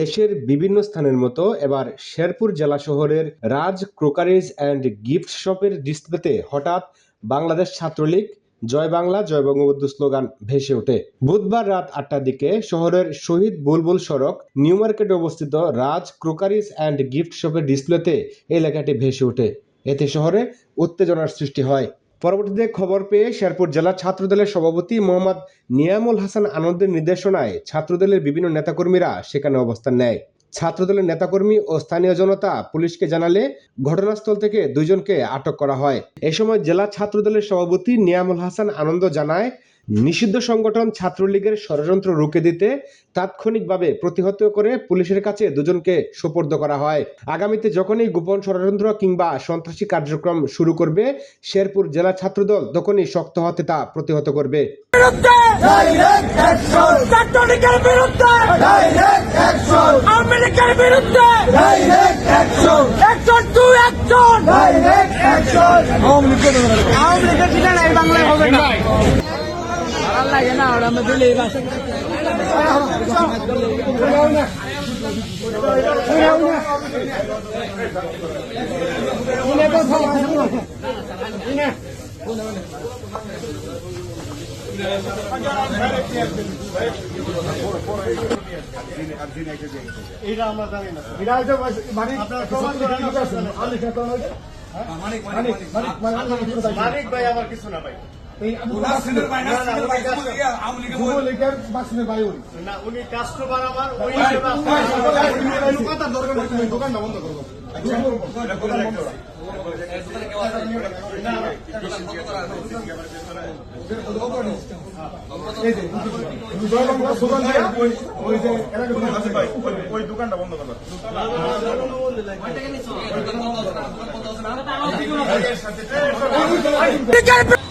দেশের বিভিন্ন স্থানের মতো এবার শেরপুর জেলা শহরের রাজ ক্রোকারিজ অ্যান্ড গিফট শপের ডিসপ্লেতে হঠাৎ বাংলাদেশ ছাত্রলীগ, জয় বাংলা, জয় বঙ্গবন্ধু স্লোগান ভেসে ওঠে। বুধবার রাত আটটার দিকে শহরের শহীদ বুলবুল সড়ক, নিউ মার্কেটে অবস্থিত রাজ ক্রোকারিজ অ্যান্ড গিফট শপের ডিসপ্লেতে এই লেখাটি ভেসে ওঠে। এতে শহরে উত্তেজনার সৃষ্টি হয়। পরবর্তীতে খবর পেয়ে শেরপুর জেলা ছাত্রদলের সভাপতি মোহাম্মদ নিয়ামুল হাসান আনন্দের নির্দেশনায় ছাত্রদলের বিভিন্ন নেতাকর্মীরা সেখানে অবস্থান নেয়। ছাত্রদলের নেতাকর্মী ও স্থানীয় জনতা পুলিশকে জানালে ঘটনাস্থল থেকে দুইজনকে আটক করা হয়। এ সময় জেলা ছাত্রদলের সভাপতি নিয়ামুল হাসান আনন্দ জানায় নিষিদ্ধ সংগঠন ছাত্রলীগের ষড়যন্ত্র রুখে দিতে তাৎক্ষণিকভাবে প্রতিহত করে পুলিশের কাছে দুজনকে সোপর্দ করা হয়। আগামীতে যখনই গোপন ষড়যন্ত্র কিংবা সন্ত্রাসী কার্যক্রম শুরু করবে শেরপুর জেলা ছাত্রদল তখনই শক্ত হতে তা প্রতিহত করবে। বিরুদ্ধে Direct action! ছাত্রলীগের বিরুদ্ধে Direct action! আওয়ামী লীগের বিরুদ্ধে Direct action! একজন টু একজন Direct action! আওয়ামী লীগের কিনা নাই বাংলায় হবে না ভালো না ওরা আমরা দিলে ভাই আমার না উনি কাস্টমার আমার ওই হিসেবে ওই দোকানটা বন্ধ করো লীগের